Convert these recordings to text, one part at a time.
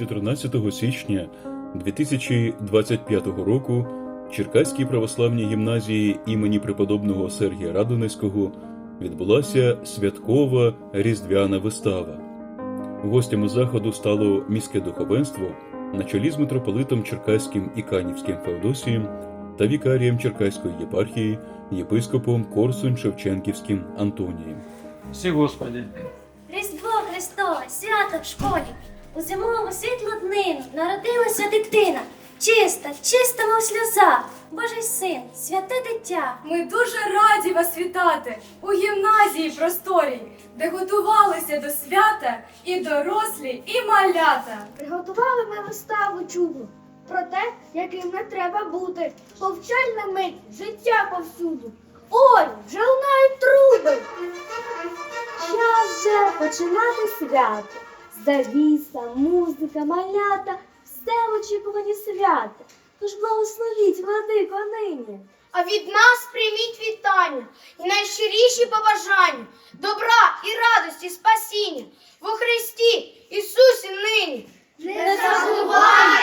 14 січня 2025 року в Черкаській православній гімназії імені преподобного Сергія Радонецького відбулася святкова різдвяна вистава. Гостями заходу стало міське духовенство на чолі з митрополитом Черкаським і Канівським Феодосієм та вікарієм Черкаської єпархії єпископом Корсунь Шевченківським Антонієм. Всі Господи. Різдво Христове, свято в школі. У зимову світлу днину народилася дитина. Чиста, чиста, мов сльоза, Божий син, святе дитя. Ми дуже раді вас вітати у гімназії просторій, де готувалися до свята і дорослі, і малята. Приготували ми виставу чудо про те, яким не треба бути. Повчальна мить життя повсюду. Ой, вже лунають труби. Час вже починати свято. Завіса, музика, малята, все в очікуванні свята. Тож благословіть, владико, нині. А від нас прийміть вітання і найщиріші побажання, добра і радості, спасіння во Христі Ісусі нині. Не забувайте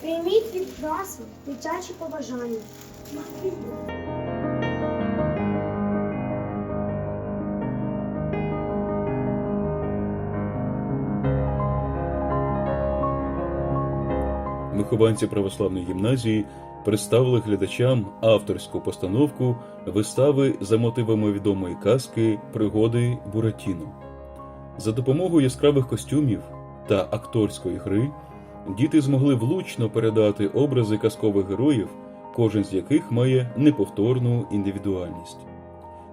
Прийміть від нас дитячі побажання. Вихованці православної гімназії представили глядачам авторську постановку вистави за мотивами відомої казки Пригоди Буратіно. За допомогою яскравих костюмів та акторської гри діти змогли влучно передати образи казкових героїв, кожен з яких має неповторну індивідуальність.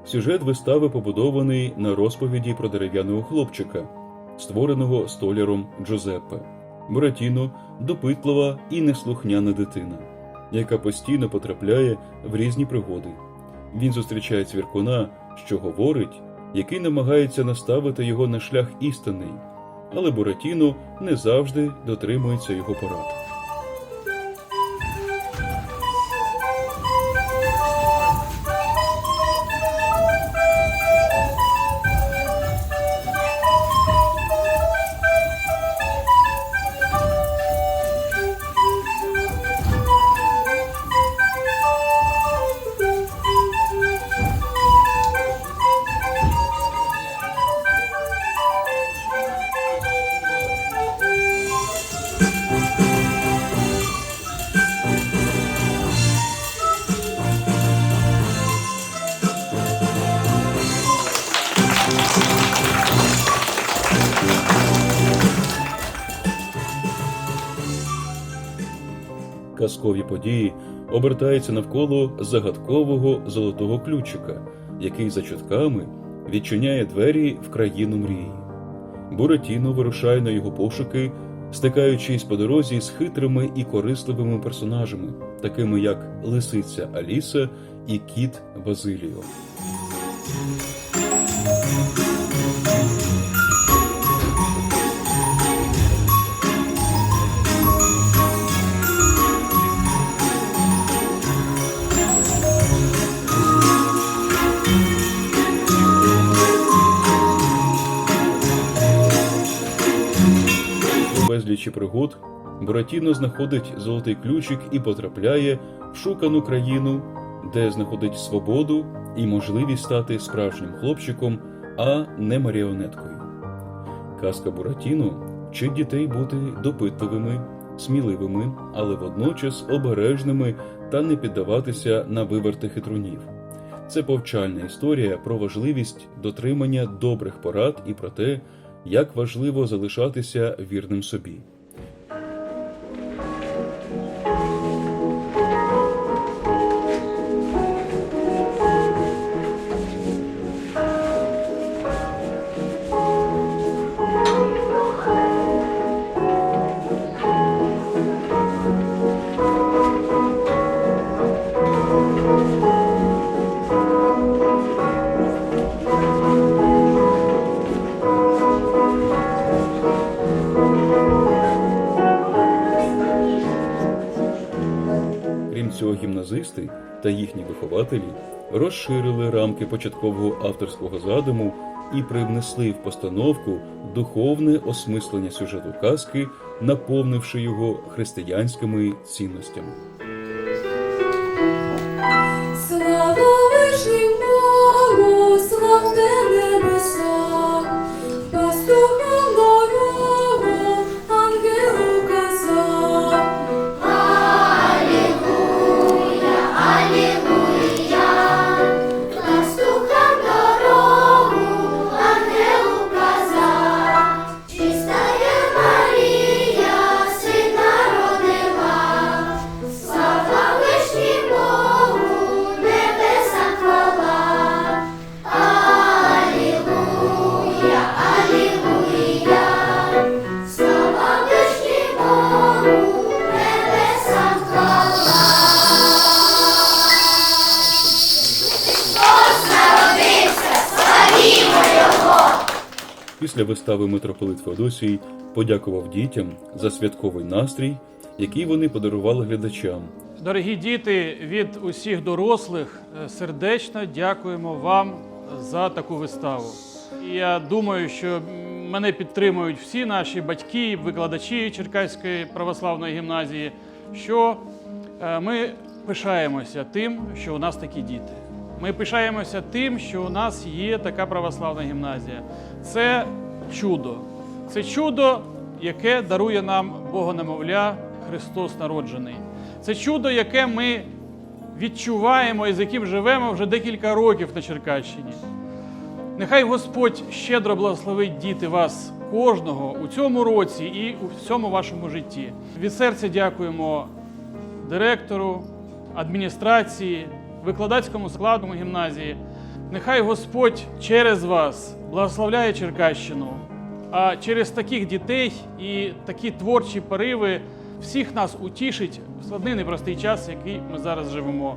Сюжет вистави побудований на розповіді про дерев'яного хлопчика, створеного столяром Джозеппе. Буратіно допитлива і неслухняна дитина, яка постійно потрапляє в різні пригоди. Він зустрічає цвіркуна, що говорить, який намагається наставити його на шлях істинний, але Буратіно не завжди дотримується його порад. Казкові події обертаються навколо загадкового золотого ключика, який за чутками відчиняє двері в країну мрії. Буратіно вирушає на його пошуки, стикаючись по дорозі з хитрими і корисливими персонажами, такими як лисиця Аліса і кіт Базиліо. Безлічі пригод Буратіно знаходить золотий ключик і потрапляє в шукану країну, де знаходить свободу і можливість стати справжнім хлопчиком, а не маріонеткою. Казка Буратіно вчить дітей бути допитливими, сміливими, але водночас обережними та не піддаватися на виверти хитрунів. Це повчальна історія про важливість дотримання добрих порад і про те, як важливо залишатися вірним собі. Цього гімназисти та їхні вихователі розширили рамки початкового авторського задуму і привнесли в постановку духовне осмислення сюжету казки, наповнивши його християнськими цінностями. Слава вишнім Богу, славте небеса, Після вистави митрополит Феодосій подякував дітям за святковий настрій, який вони подарували глядачам. Дорогі діти, від усіх дорослих е, сердечно дякуємо вам за таку виставу. Я думаю, що мене підтримують всі наші батьки, викладачі Черкаської православної гімназії, що е, ми пишаємося тим, що у нас такі діти. Ми пишаємося тим, що у нас є така православна гімназія. Це чудо. Це чудо, яке дарує нам Богонемовля Христос народжений. Це чудо, яке ми відчуваємо і з яким живемо вже декілька років на Черкащині. Нехай Господь щедро благословить діти вас кожного у цьому році і у всьому вашому житті. Від серця дякуємо директору, адміністрації, викладацькому складу гімназії. Нехай Господь через вас благословляє Черкащину, а через таких дітей і такі творчі пориви всіх нас утішить в складний непростий час, який ми зараз живемо.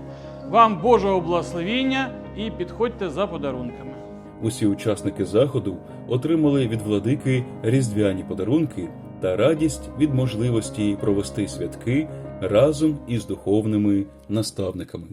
Вам Божого благословіння і підходьте за подарунками. Усі учасники заходу отримали від владики різдвяні подарунки та радість від можливості провести святки разом із духовними наставниками.